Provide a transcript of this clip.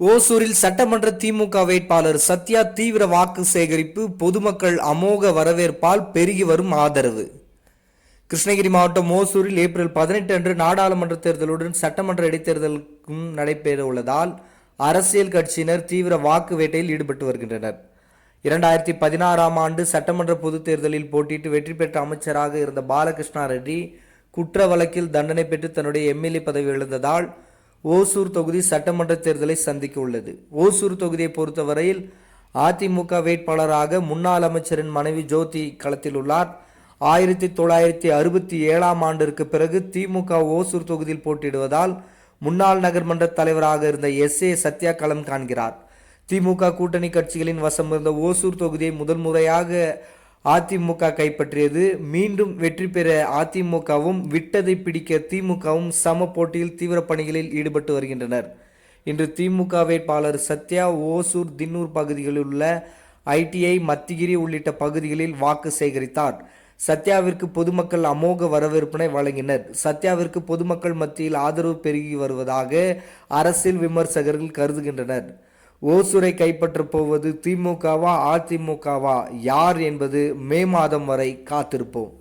ஓசூரில் சட்டமன்ற திமுக வேட்பாளர் சத்யா தீவிர வாக்கு சேகரிப்பு பொதுமக்கள் அமோக வரவேற்பால் பெருகி வரும் ஆதரவு. கிருஷ்ணகிரி மாவட்டம் ஓசூரில் ஏப்ரல் பதினெட்டு அன்று நாடாளுமன்ற தேர்தலுடன் சட்டமன்ற இடைத்தேர்தலுக்கும் நடைபெற உள்ளதால் அரசியல் கட்சியினர் தீவிர வாக்கு வேட்டையில் ஈடுபட்டு வருகின்றனர். இரண்டாயிரத்தி பதினாறாம் ஆண்டு சட்டமன்ற பொதுத் தேர்தலில் போட்டியிட்டு வெற்றி பெற்ற அமைச்சராக இருந்த பாலகிருஷ்ணா ரெட்டி குற்ற வழக்கில் தண்டனை பெற்று தன்னுடைய எம்எல்ஏ பதவி எழுந்ததால் ஓசூர் தொகுதி சட்டமன்ற தேர்தலை சந்திக்க உள்ளது ஓசூர் தொகுதியை பொறுத்தவரையில் அதிமுக வேட்பாளராக முன்னாள் அமைச்சரின் மனைவி ஜோதி களத்தில் உள்ளார். ஆயிரத்தி தொள்ளாயிரத்தி அறுபத்தி ஏழாம் ஆண்டிற்கு பிறகு திமுக ஓசூர் தொகுதியில் போட்டியிடுவதால் முன்னாள் நகர்மன்ற தலைவராக இருந்த எஸ். ஏ. சத்யா களம் காண்கிறார். திமுக கூட்டணி கட்சிகளின் வசம் இருந்த ஓசூர் தொகுதியை முதல் முறையாக அதிமுக கைப்பற்றியது. மீண்டும் வெற்றி பெற அதிமுகவும் விட்டதை பிடிக்க திமுகவும் சம போட்டியில் தீவிர பணிகளில் ஈடுபட்டு வருகின்றனர். இன்று திமுக வேட்பாளர் சத்யா ஓசூர் தின்னூர் பகுதிகளில் உள்ள ஐடிஐ மத்திகிரி உள்ளிட்ட பகுதிகளில் வாக்கு சேகரித்தார். சத்யாவிற்கு பொதுமக்கள் அமோக வரவேற்பினை வழங்கினர். சத்யாவிற்கு பொதுமக்கள் மத்தியில் ஆதரவு பெருகி வருவதாக அரசியல் விமர்சகர்கள் கருதுகின்றனர். ஓசூரை கைப்பற்றப் போவது திமுகவா அதிமுகவா? யார் என்பது மே மாதம் வரை காத்திருப்போம்.